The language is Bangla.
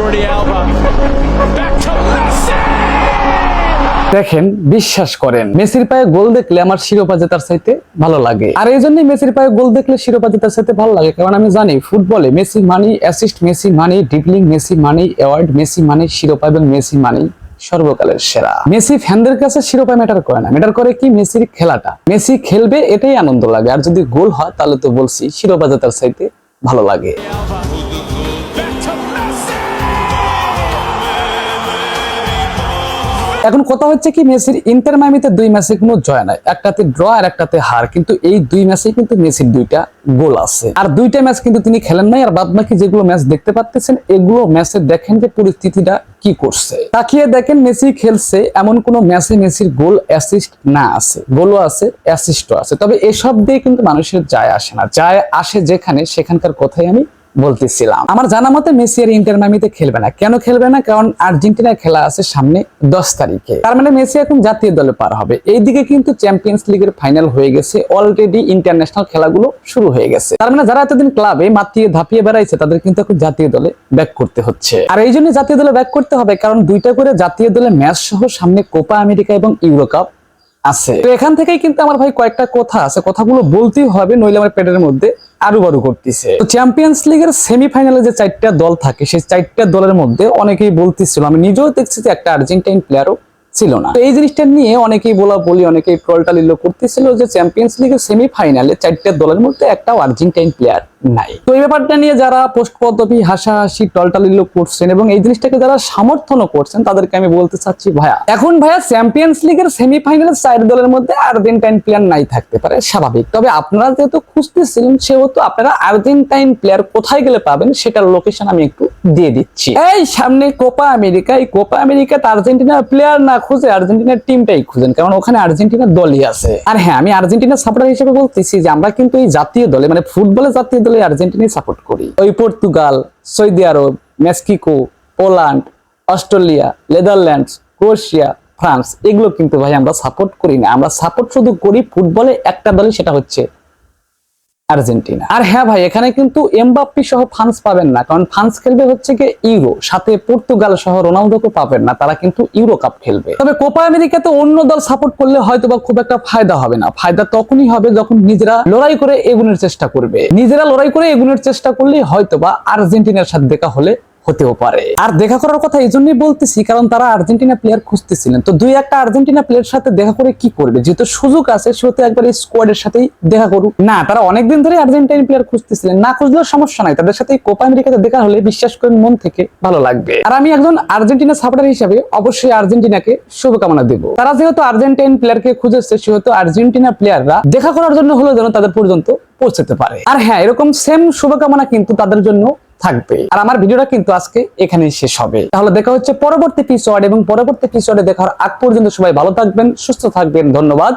Jordi Alba. Back to Messi! দেখেন, বিশ্বাস করেন, মেসির পায়ে গোল দেখলে আমার শিরোপা জেতার চাইতে ভালো লাগে। আর এই জন্যই মেসির পায়ে গোল দেখলে শিরোপা জেতার চাইতে ভালো লাগে, কারণ আমি জানি, ফুটবলে মেসি মানি অ্যাসিস্ট মেসি মানি ড্রিবলিং মেসি মানি অ্যাওয়ার্ড মেসি মানি, শিরোপা এবং মেসি মানি সর্বকালের সেরা। মেসি ফ্যানদের কাছে শিরোপা ম্যাটার করে না। ম্যাটার করে কি? মেসির খেলাটা। মেসি খেলবে, এটাই আনন্দ লাগে। আর যদি গোল হয়, তাহলে তো বলছি, শিরোপা জেতার চাইতে ভালো লাগে। এখন কথা হচ্ছে কি, মেসির ইন্টার মাইমিতে দুই ম্যাচে কোনো জয় নাই। একটাতে ড্র আর একটাতে হার, কিন্তু এই দুই ম্যাচে কিন্তু মেসির দুইটা গোল আছে। আর দুইটা ম্যাচ কিন্তু তিনি খেলেন নাই, আর বাদ বাকি যেগুলো ম্যাচ দেখতে পাচ্ছেন, এগুলো ম্যাচে দেখেন যে পরিস্থিতিটা কি করছে। তাকিয়ে দেখেন মেসি খেলছে, এমন কোন ম্যাচে মেসির গোল অ্যাসিস্ট না আছে। গোলও আছে অ্যাসিস্টও আছে। তবে এসব দিয়ে কিন্তু মানুষের যায় আসে না। যায় আসে যেখানে, সেখানকার কথাই আমি বলতেছিলাম। আমার জানা মতে মেসি আর ইন্টার মামিতে খেলবে না। কেন খেলবে না? কারণ আর্জেন্টিনার খেলা আছে সামনে দশ তারিখে। তার মানে মেসি এখন জাতীয় দলে পার হবে। এইদিকে কিন্তু চ্যাম্পিয়ন্স লিগের ফাইনাল হয়ে গেছে। অলরেডি ইন্টারন্যাশনাল খেলাগুলো শুরু হয়ে গেছে। তার মানে যারা এতদিন ক্লাবে মাতিয়ে ধাপিয়ে বেড়াইছে, তাদের কিন্তু এখন জাতীয় দলে ব্যাক করতে হচ্ছে। আর এই জন্য জাতীয় দলে ব্যাক করতে হবে। কারণ দুইটা করে জাতীয় দলে ম্যাচ সহ সামনে কোপা আমেরিকা এবং ইউরো কাপ আছে। তো এখান থেকেই কিন্তু আমার ভাই কয়েকটা কথা আছে। কথাগুলো বলতেই হবে, নইলে আমার পেটের মধ্যে আরও বারু করতেছে। তো চ্যাম্পিয়ন্স লিগের সেমিফাইনালে যে চারটা দল থাকে, সেই চারটা দলের মধ্যে অনেকেই বলতেছিল, আমি নিজেও দেখছি যে একটা আর্জেন্টাইন প্লেয়ারও ছিল না। তো এই জিনিসটা নিয়ে অনেকেই বলা বলি অনেকেই ট্রলটালিল্য করতেছিল যে চ্যাম্পিয়ন্স লিগের সেমিফাইনালে চারটা দলের মধ্যে একটা আর্জেন্টাইন প্লেয়ার নাই। তো এই ব্যাপারটা নিয়ে যারা পোস্ট পদ্ধতি, হাসাহাসি টলটালিল্য করছেন এবং এই জিনিসটাকে যারা সমর্থনও করছেন, তাদেরকে আমি বলতে চাচ্ছি, ভাইয়া, এখন ভাইয়া চ্যাম্পিয়ন্স লিগের সেমিফাইনালের চার দলের মধ্যে আর্জেন্টাইন প্লেয়ার নাই থাকতে পারে, স্বাভাবিক। তবে আপনারা যেহেতু খুঁজতেছিলেন, সেহেতু আপনারা আর্জেন্টাইন প্লেয়ার কোথায় গেলে পাবেন সেটার লোকেশন আমি একটু দিয়ে দিচ্ছি। এই সামনে কোপা আমেরিকা এই কোপা আমেরিকাতে আর্জেন্টিনার প্লেয়ার না খুঁজে আর্জেন্টিনার টিমটাই খুঁজেন, কারণ ওখানে আর্জেন্টিনার দলই আছে। আর হ্যাঁ আমি আর্জেন্টিনার সাপোর্টার হিসেবে বলতেছি যে আমরা কিন্তু এই জাতীয় দলে মানে ফুটবলের জাতীয় দলে আর্জেন্টিনাই সাপোর্ট করি। ওই Portugal, Saudi Arab, Mexico, Poland, Australia, Netherlands, Croatia, France, এগুলো কিন্তু ভাই আমরা সাপোর্ট করি না। আমরা সাপোর্ট শুধু করি ফুটবলে একটা দলই, সেটা হচ্ছে আর্জেন্টিনা। আর হ্যাঁ ভাই, এখানে কিন্তু এমবাপ্পি সহ ফ্রান্স পাবেন না, কারণ ফ্রান্স খেলবে হচ্ছে কি ইউরো, সাথে পর্তুগাল সহ রোনালদোকে পাবেন না, তারা কিন্তু ইউরো কাপ খেলবে। তবে কোপা আমেরিকাতে অন্য দল সাপোর্ট করলে হয়তো বা খুব একটা ফায়দা হবে না। ফায়দা তখনই হবে যখন নিজেরা লড়াই করে এগুনের চেষ্টা করবে। নিজেরা লড়াই করে এগুনের চেষ্টা করলে হয়তো বা আর্জেন্টিনার সাথে দেখা হলে হতেও পারে। আর দেখা করার কথা এই জন্যই বলতেছি, কারণ তারা আর্জেন্টিনা প্লেয়ার খুঁজতেছিলেন। তো দুই একটা আর্জেন্টিনা প্লেয়ার সাথে দেখা করে কি করবে? যেহেতু সুযোগ আছে, সেহেতু একবার এই স্কোয়াডের সাথেই দেখা করুক। না, তারা অনেকদিন ধরে আর্জেন্টাইন প্লেয়ার খুঁজতেছিলেন। না খুঁজলেও সমস্যা নাই। তাদের সাথে কোপা আমেরিকাতে দেখা হলে বিশ্বাস করেন মন থেকে ভালো লাগবে। আর আমি একজন আর্জেন্টিনা সাপোর্টার হিসেবে অবশ্যই আর্জেন্টিনাকে শুভকামনা দেব। তারা যেহেতু আর্জেন্টাইন প্লেয়ারকে খুঁজেছে, সেহেতু আর্জেন্টিনা প্লেয়াররা দেখা করার জন্য হলেও যেন তাদের পর্যন্ত পৌঁছতে পারে। আর হ্যাঁ এরকম সেম শুভকামনা কিন্তু তাদের জন্য থাকবে। আর আমার ভিডিওটা কিন্তু আজকে এখানে শেষ হবে। তাহলে দেখা হচ্ছে পরবর্তী এপিসোড এবং পরবর্তী এপিসোডে দেখার আগ পর্যন্ত সবাই ভালো থাকবেন, সুস্থ থাকবেন, ধন্যবাদ.